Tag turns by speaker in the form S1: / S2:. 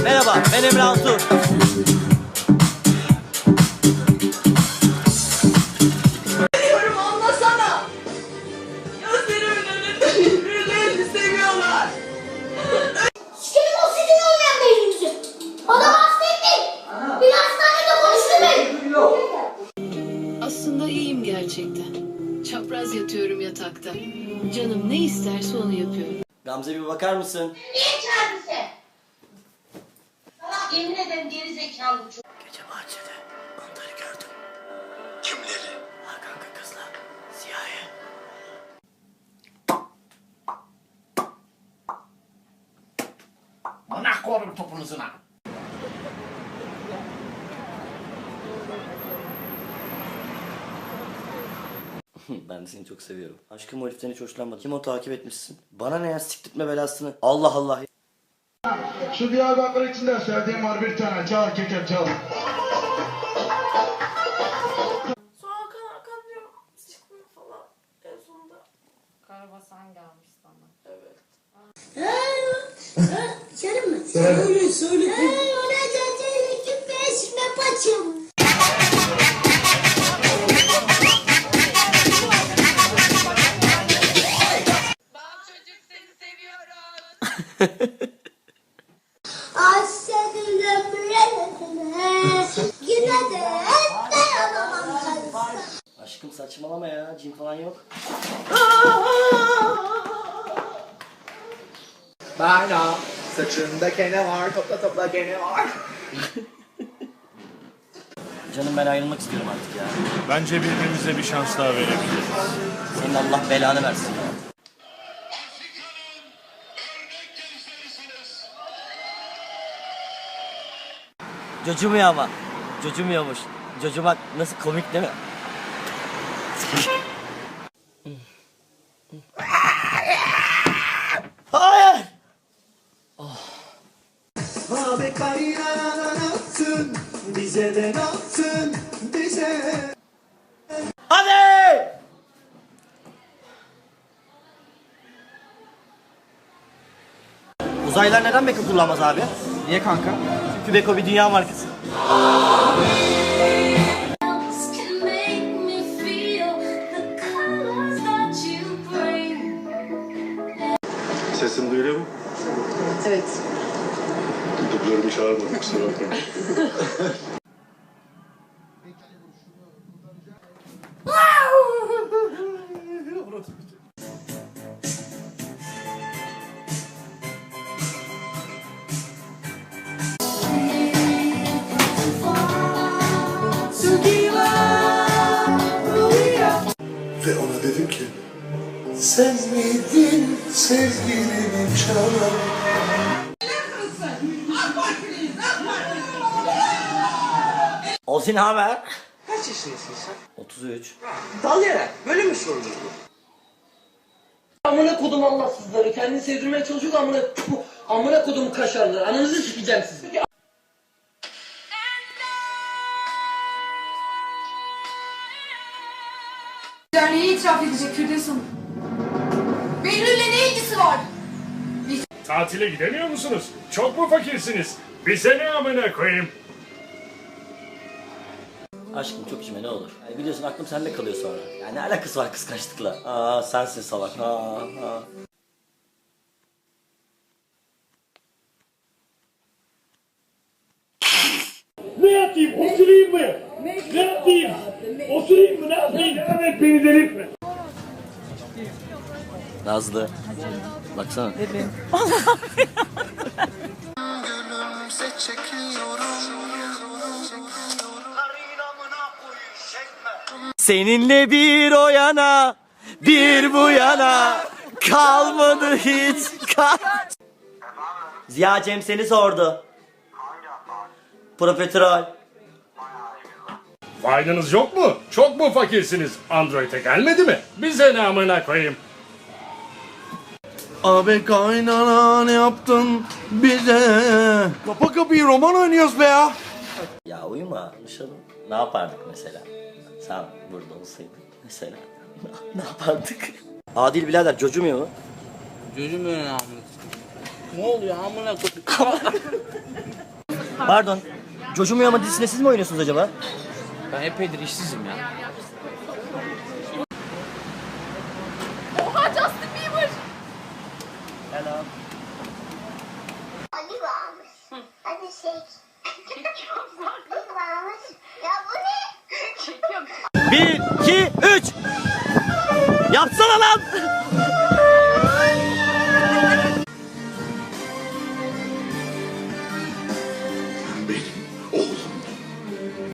S1: Merhaba ben Emre Altuğ.
S2: Diyorum anlasana. Gözlerimin önünde birbirlerini seviyorlar.
S3: Sikerim o sizin olmayan beyninizi. Adam hasta etmeyin. Bir hastanede konuşturmayın.
S4: Aslında iyiyim gerçekten. Çapraz yatıyorum yatakta. Canım ne isterse onu yapıyorum.
S1: Gamze bir bakar mısın?
S3: Niye çağırdın sen?
S5: Ederim geri zekalı çocuk.
S1: Gece bahçede onları gördüm.
S6: Kimleri?
S1: Ha kanka kızla. Siyahi.
S6: Bana korum topunuzuna.
S1: ben de seni çok seviyorum. Aşkım o heriften hiç hoşlanmadım. Kim o takip etmişsin? Bana ne ya siktirtme belasını. Allah Allah.
S7: Şu Diyarbakır içinde sevdiğim var bir tane. Çal keket çal.
S2: Sonra Hakan Hakan çıkmıyor falan en sonunda.
S8: Karabasan gelmiş sana.
S2: Evet.
S3: Canım mı?
S7: Söyle söyle.
S3: Ona zaten iki
S1: Aşkım saçmalama ya. Cin falan yok.
S9: Bana saçında kene var, topla topla kene var.
S1: Canım ben ayrılmak istiyorum artık ya.
S10: Bence birbirimize bir şans daha verebiliriz.
S1: Senin Allah belanı versin ya. Cocumuyor ama. Cocumuyormuş. Cocumak nasıl komik değil mi? Hayır!
S9: Abi de atsın, bize.
S1: Hadi! Uzaylılar neden Beko kullanmaz abi?
S9: Niye kanka?
S1: Çünkü Beko bir dünya markası.
S10: Sesim duyuluyor mu?
S8: Evet.
S10: Dublörümü çağırmadım kusura bakmayın.
S6: Ve ona dedim ki sen miydin sevgilimin çalan
S1: Olsun haber?
S9: Kaç yaşındasın sen?
S1: 33.
S9: Dal yere, böyle mi sorulur bu?
S11: Amına kodum Allahsızları kendini sevdirmeye çalışıyor da amına amına kodum kaşarları ananızı sikeceğim sizi.
S2: Derneği itiraf edecek Firdevs Hanım. Behlül'le ne ilgisi var?
S10: Tatile gidemiyor musunuz? Çok mu fakirsiniz? Bize ne amına koyayım?
S1: Aşkım çok içme ne olur. Yani biliyorsun aklım sende kalıyor sonra. Yani ne alakası var kıskançlıkla? Aa sensin salak. Aa, aa.
S10: Ne yapayım? Oturayım mı? Ne yapayım? Oturayım mı? Ne yapayım? Evet beni delirtme.
S1: Nazlı. Baksana.
S6: Çekiyorum
S1: Seninle bir o yana, bir bu yana kalmadı hiç. Ziya Cem seni sordu. Profiterol.
S10: Faydınız yok mu? Çok mu fakirsiniz? Android'e gelmedi mi? Bize ne amına koyayım?
S9: Abi kaynana ne yaptın bize? Kapa kapıyı roman oynuyoruz be ya.
S1: Ya uyuma konuşalım. Ne yapardık mesela? Sen burada olsaydın mesela. ne yapardık? Adil birader cocumuyor mu?
S11: Önüne amına. Ne oluyor amına kodum?
S1: Pardon. Coşum Uyama dizisinde siz mi oynuyorsunuz acaba?
S12: Ben epeydir işsizim ya.
S13: Oha Justin Bieber.
S1: Selam.
S14: Ali varmış. Hadi çek. Ali varmış. Ya bu ne?
S1: Bir, iki, üç. Yapsana lan.